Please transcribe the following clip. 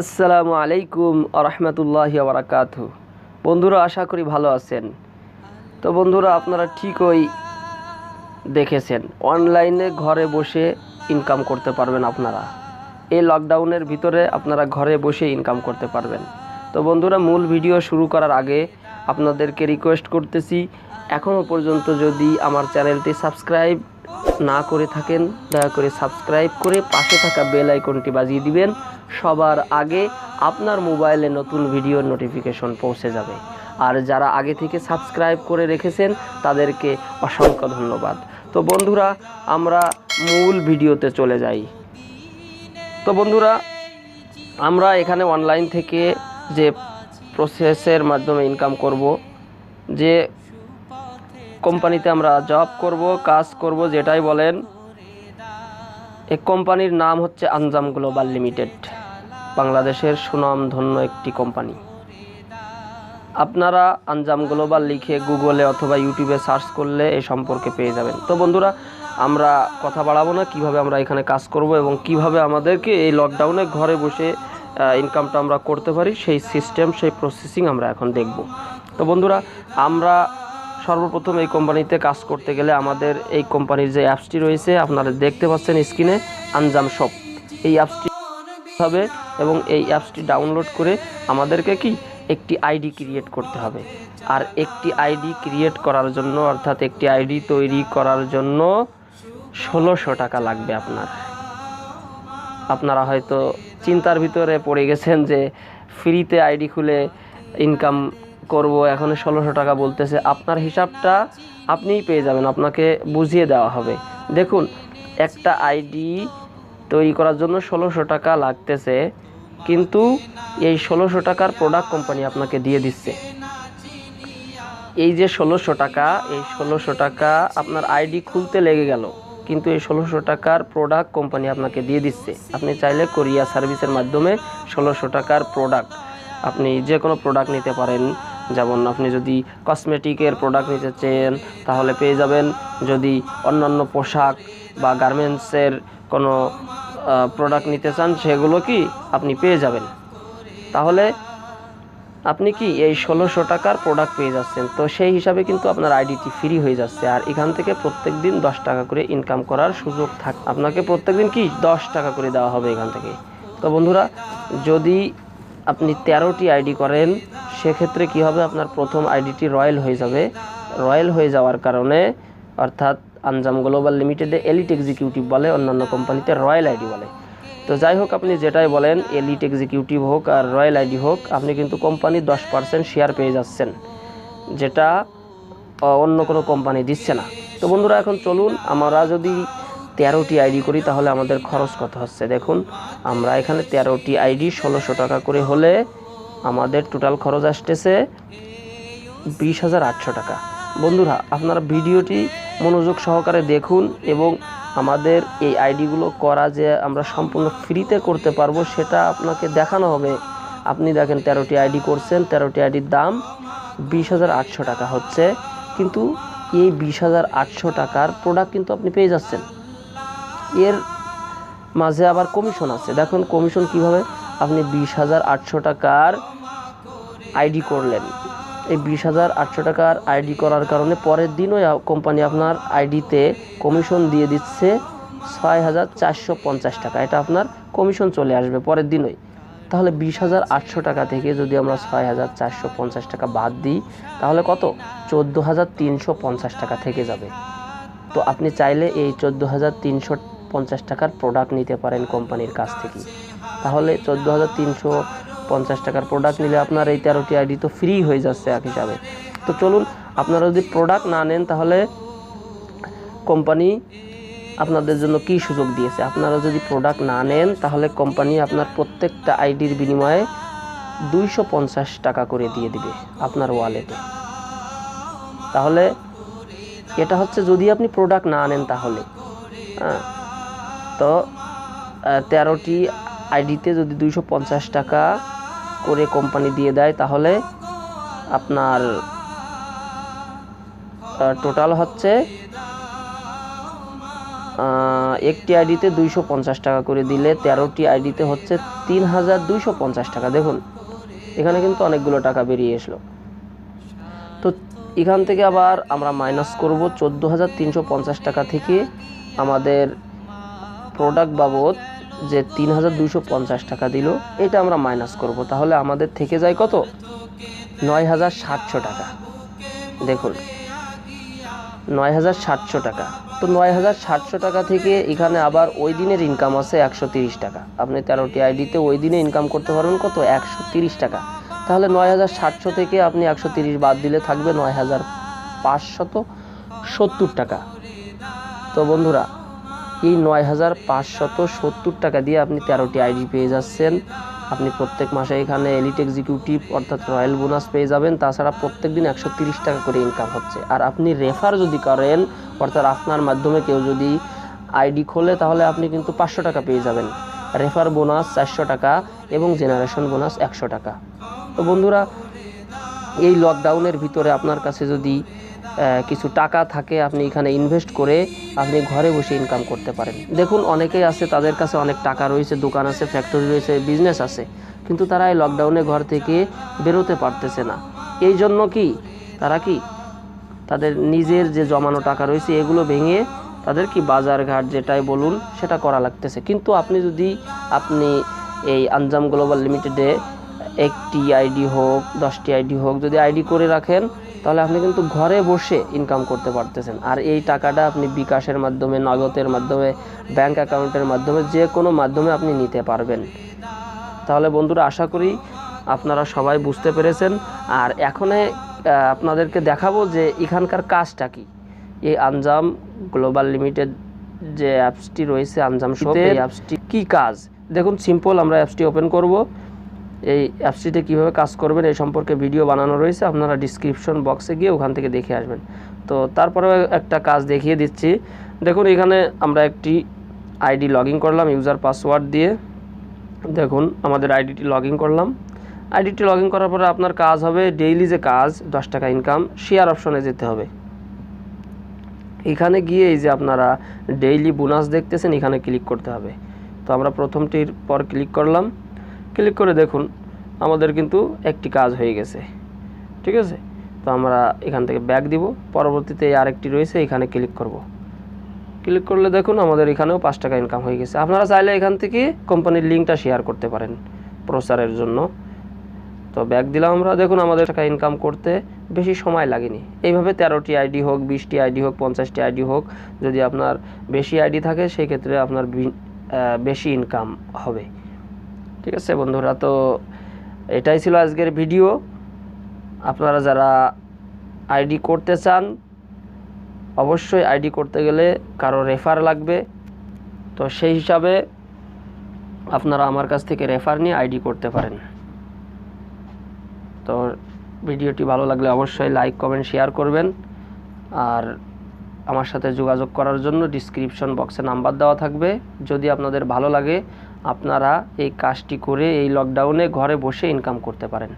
আসসালামু আলাইকুম আরহামতুল্লাহি বারাকাত বন্ধুরা, আশা করি ভালো আছেন। তো বন্ধুরা, আপনারা ঠিকই দেখেছেন, অনলাইনে ঘরে বসে ইনকাম করতে পারবেন আপনারা। এই লকডাউনের ভিতরে আপনারা ঘরে বসে ইনকাম করতে পারবেন। তো বন্ধুরা, মূল ভিডিও শুরু করার আগে আপনাদেরকে রিকোয়েস্ট করতেছি এখনও পর্যন্ত যদি আমার চ্যানেলটি সাবস্ক্রাইব না করে থাকেন, দয়া করে সাবস্ক্রাইব করে পাশে থাকা বেল আইকনটি বাজিয়ে দিবেন। সবার আগে আপনার মোবাইলে নতুন ভিডিওর নোটিফিকেশন পৌঁছে যাবে। আর যারা আগে থেকে সাবস্ক্রাইব করে রেখেছেন, তাদেরকে অসংখ্য ধন্যবাদ। তো বন্ধুরা, আমরা মূল ভিডিওতে চলে যাই। তো বন্ধুরা, আমরা এখানে অনলাইন থেকে যে প্রসেসের মাধ্যমে ইনকাম করব, যে কোম্পানিতে আমরা জব করব, কাজ করব, যেটাই বলেন এই কোম্পানির নাম হচ্ছে আনজাম গ্লোবাল লিমিটেড বাংলাদেশের সুনামধন্য একটি কোম্পানি। আপনারা আনজাম গ্লোবাল লিখে গুগলে অথবা ইউটিউবে সার্চ করলে এই সম্পর্কে পেয়ে যাবেন। তো বন্ধুরা, আমরা কথা বাড়াবো না, কীভাবে আমরা এখানে কাজ করব এবং কীভাবে আমাদেরকে এই লকডাউনে ঘরে বসে ইনকামটা আমরা করতে পারি, সেই সিস্টেম সেই প্রসেসিং আমরা এখন দেখব। তো বন্ধুরা, আমরা সর্বপ্রথম এই কোম্পানিতে কাজ করতে গেলে আমাদের এই কোম্পানির যে অ্যাপসটি রয়েছে, আপনারা দেখতে পাচ্ছেন স্ক্রিনে আনজাম শপ এই অ্যাপসটি হবে এবং এই অ্যাপসটি ডাউনলোড করে আমাদেরকে কি একটি আইডি ক্রিয়েট করতে হবে। আর একটি আইডি ক্রিয়েট করার জন্য, অর্থাৎ একটি আইডি তৈরি করার জন্য ষোলোশো টাকা লাগবে আপনার। আপনারা হয়তো চিন্তার ভিতরে পড়ে গেছেন যে, ফ্রিতে আইডি খুলে ইনকাম করব, এখন ষোলোশো টাকা বলতেছে। আপনার হিসাবটা আপনিই পেয়ে যাবেন, আপনাকে বুঝিয়ে দেওয়া হবে। দেখুন, একটা আইডি তৈরি করার জন্য ষোলোশো টাকা লাগতেছে। কিন্তু এই ষোলোশো টাকার প্রোডাক্ট কোম্পানি আপনাকে দিয়ে দিচ্ছে। এই যে ষোলোশো টাকা, এই ষোলোশো টাকা আপনার আইডি খুলতে লেগে গেল। কিন্তু এই ষোলোশো টাকার প্রোডাক্ট কোম্পানি আপনাকে দিয়ে দিচ্ছে। আপনি চাইলে কোরিয়া সার্ভিসের মাধ্যমে ষোলোশো টাকার প্রোডাক্ট আপনি যে কোনো প্রোডাক্ট নিতে পারেন। যেমন আপনি যদি কসমেটিকের প্রোডাক্ট নিতে চেন, তাহলে পেয়ে যাবেন যদি অন্যান্য পোশাক বা গার্মেন্টসের কোনো প্রোডাক্ট নিতে চান, সেগুলো কি আপনি পেয়ে যাবেন। তাহলে আপনি কি এই ষোলোশো টাকার প্রোডাক্ট পেয়ে যাচ্ছেন? তো সেই হিসাবে কিন্তু আপনার আইডিটি ফ্রি হয়ে যাচ্ছে। আর এখান থেকে প্রত্যেক দিন দশ টাকা করে ইনকাম করার সুযোগ থাক, আপনাকে প্রত্যেক দিন কি দশ টাকা করে দেওয়া হবে এখান থেকে। তো বন্ধুরা, যদি আপনি তেরোটি আইডি করেন, সেক্ষেত্রে কি হবে? আপনার প্রথম আইডিটি রয়্যাল হয়ে যাবে। রয়্যাল হয়ে যাওয়ার কারণে, অর্থাৎ আনজাম গ্লোবাল লিমিটেডে এলিট এক্সিকিউটিভ বলে, অন্যান্য কোম্পানিতে রয়্যাল আইডি বলে। তো যাই হোক, আপনি যেটাই বলেন, এলিট এক্সিকিউটিভ হোক আর রয়্যাল আইডি হোক, আপনি কিন্তু কোম্পানির দশ পার্সেন্ট শেয়ার পেয়ে যাচ্ছেন, যেটা অন্য কোনো কোম্পানি দিচ্ছে না। তো বন্ধুরা, এখন চলুন, আমরা যদি তেরোটি আইডি করি, তাহলে আমাদের খরচ কত হচ্ছে? দেখুন, আমরা এখানে তেরোটি আইডি, ষোলোশো টাকা করে হলে আমাদের টোটাল খরচ আসতেছে বিশ হাজার আটশো টাকা। বন্ধুরা, আপনারা ভিডিওটি মনোযোগ সহকারে দেখুন এবং আমাদের এই আইডিগুলো করা যে আমরা সম্পূর্ণ ফ্রিতে করতে পারব, সেটা আপনাকে দেখানো হবে। আপনি দেখেন তেরোটি আইডি করছেন, তেরোটি আইডির দাম বিশ হাজার আটশো টাকা হচ্ছে। কিন্তু এই বিশ হাজার আটশো টাকার প্রোডাক্ট কিন্তু আপনি পেয়ে যাচ্ছেন। এর মাঝে আবার কমিশন আছে। দেখুন কমিশন কীভাবে আপনি বিশ হাজার আটশো টাকার আইডি করলেন। এই বিশ হাজার আটশো টাকার আইডি করার কারণে পরের দিনও কোম্পানি আপনার আইডিতে কমিশন দিয়ে দিচ্ছে ছয় হাজার চারশো পঞ্চাশ টাকা। এটা আপনার কমিশন চলে আসবে পরের দিনই। তাহলে বিশ হাজার আটশো টাকা থেকে যদি আমরা ছয় হাজার চারশো পঞ্চাশ টাকা বাদ দিই, তাহলে কত? চোদ্দ হাজার তিনশো পঞ্চাশ টাকা থেকে যাবে। তো আপনি চাইলে এই চোদ্দ হাজার তিনশো পঞ্চাশ টাকার প্রোডাক্ট নিতে পারেন কোম্পানির কাছ থেকে। তাহলে চোদ্দ হাজার তিনশো পঞ্চাশ টাকার প্রোডাক্ট নিলে আপনার এই তেরোটি আইডি তো ফ্রি হয়ে যাচ্ছে এক হিসাবে। তো চলুন, আপনারা যদি প্রোডাক্ট না নেন, তাহলে কোম্পানি আপনাদের জন্য কি সুযোগ দিয়েছে? আপনারা যদি প্রোডাক্ট না নেন, তাহলে কোম্পানি আপনার প্রত্যেকটা আইডির বিনিময়ে দুইশো পঞ্চাশ টাকা করে দিয়ে দিবে আপনার ওয়ালেটে তাহলে এটা হচ্ছে যদি আপনি প্রোডাক্ট না আনেন তাহলে হ্যাঁ তো তেরোটি আইডিতে যদি দুইশো পঞ্চাশ টাকা করে কোম্পানি দিয়ে দেয়, তাহলে আপনার টোটাল হচ্ছে একটি আইডিতে দুইশো পঞ্চাশ টাকা করে দিলে তেরোটি আইডিতে হচ্ছে তিন হাজার দুইশো পঞ্চাশ টাকা। দেখুন, এখানে কিন্তু অনেকগুলো টাকা বেরিয়ে এসলো। তো এখান থেকে আবার আমরা মাইনাস করব। চোদ্দ হাজার তিনশো পঞ্চাশ টাকা থেকে আমাদের প্রোডাক্ট বাবদ যে তিন হাজার দুইশো পঞ্চাশ টাকা দিল, এটা আমরা মাইনাস করব। তাহলে আমাদের থেকে যায় কত? নয় হাজার সাতশো টাকা। দেখুন নয় হাজার সাতশো টাকা। তো নয় হাজার সাতশো টাকা থেকে এখানে আবার ওই দিনের ইনকাম আছে একশো তিরিশ টাকা। আপনি তেরোটি আইডিতে ওই দিনে ইনকাম করতে পারবেন কত? একশো তিরিশ টাকা। তাহলে নয় হাজার সাতশো থেকে আপনি একশো তিরিশ বাদ দিলে থাকবে নয় হাজার পাঁচশত সত্তর টাকা। তো বন্ধুরা এই নয় হাজার পাঁচশত সত্তর টাকা দিয়ে আপনি তেরোটি আইডি পেয়ে যাচ্ছেন। আপনি প্রত্যেক মাসে এখানে এলিট এক্সিকিউটিভ অর্থাৎ রয়্যাল বোনাস পেয়ে যাবেন। তাছাড়া প্রত্যেক দিন একশো টাকা করে ইনকাম হচ্ছে। আর আপনি রেফার যদি করেন, অর্থাৎ আপনার মাধ্যমে কেউ যদি আইডি খোলে, তাহলে আপনি কিন্তু পাঁচশো টাকা পেয়ে যাবেন। রেফার বোনাস চারশো টাকা এবং জেনারেশন বোনাস একশো টাকা। তো বন্ধুরা, এই লকডাউনের ভিতরে আপনার কাছে যদি কিছু টাকা থাকে আপনি এখানে ইনভেস্ট করে আপনি ঘরে বসে ইনকাম করতে পারেন। দেখুন, অনেকেই আছে, তাদের কাছে অনেক টাকা রয়েছে, দোকান আছে ফ্যাক্টরি রয়েছে বিজনেস আছে। কিন্তু তারা এই লকডাউনে ঘর থেকে বেরোতে পারতেছে না। এই জন্য কি? তারা কি? তাদের নিজের যে জমানো টাকা রয়েছে, এগুলো ভেঙে তাদের কি বাজার ঘাট যেটাই বলুন, সেটা করা লাগতেছে। কিন্তু আপনি যদি আপনি এই আঞ্জাম গ্লোবাল লিমিটেডে একটি আইডি হোক, দশটি আইডি হোক, যদি আইডি করে রাখেন তাহলে আপনি কিন্তু ঘরে বসে ইনকাম করতে পারতেছেন। আর এই টাকাটা আপনি বিকাশের মাধ্যমে নগদের মাধ্যমে ব্যাংক অ্যাকাউন্টের মাধ্যমে যে কোনো মাধ্যমে আপনি নিতে পারবেন। তাহলে বন্ধুরা আশা করি আপনারা সবাই বুঝতে পেরেছেন। আর এখনে আপনাদেরকে দেখাবো যে এখানকার কাজটা কি। এই আঞ্জাম গ্লোবাল লিমিটেড যে অ্যাপসটি রয়েছে আঞ্জাম এই অ্যাপসটি কি কাজ? দেখুন সিম্পল আমরা অ্যাপসটি ওপেন করব। এই অ্যাপসটিতে কীভাবে কাজ করবেন এই সম্পর্কে ভিডিও বানানো রয়েছে, আপনারা ডিসক্রিপশন বক্সে গিয়ে ওখান থেকে দেখে আসবেন। তো তারপরে একটা কাজ দেখিয়ে দিচ্ছি। দেখুন, এখানে আমরা একটি আইডি লগ করলাম ইউজার পাসওয়ার্ড দিয়ে। দেখুন, আমাদের আইডিটি লগ করলাম। আইডিটি লগ করার পরে আপনার কাজ হবে ডেইলি যে কাজ, দশ টাকা ইনকাম শেয়ার অপশনে যেতে হবে। এখানে গিয়ে এই যে আপনারা ডেইলি বোনাস দেখতেছেন, এখানে ক্লিক করতে হবে। তো আমরা প্রথমটির পর ক্লিক করলাম। ক্লিক করে দেখুন, আমাদের কিন্তু একটি কাজ হয়ে গেছে। ঠিক আছে? তো আমরা এখান থেকে ব্যাক দিব, পরবর্তীতে আরেকটি রয়েছে, এখানে ক্লিক করব। ক্লিক করলে দেখুন, আমাদের এখানেও পাঁচ টাকা ইনকাম হয়ে গেছে। আপনারা চাইলে এখান থেকে কোম্পানির লিঙ্কটা শেয়ার করতে পারেন প্রচারের জন্য। তো ব্যাক দিলাম আমরা, দেখুন আমাদের টাকা ইনকাম করতে বেশি সময় লাগেনি। এইভাবে তেরোটি আইডি হোক, বিশটি আইডি হোক, পঞ্চাশটি আইডি হোক, যদি আপনার বেশি আইডি থাকে, সেই ক্ষেত্রে আপনার বেশি ইনকাম হবে। ঠিক আছে বন্ধুরা, তো এটাই ছিল আজকের ভিডিও। আপনারা যারা আইডি করতে চান, অবশ্যই আইডি করতে গেলে কারও রেফার লাগবে। তো সেই হিসাবে আপনারা আমার কাছ থেকে রেফার নিয়ে আইডি করতে পারেন। তো ভিডিওটি ভালো লাগলে অবশ্যই লাইক, কমেন্ট, শেয়ার করবেন। আর আমার সাথে যোগাযোগ করার জন্য ডিসক্রিপশন বক্সে নাম্বার দেওয়া থাকবে। যদি আপনাদের ভালো লাগে আপনারা এই কাজটি করে এই লকডাউনে ঘরে বসে ইনকাম করতে পারেন।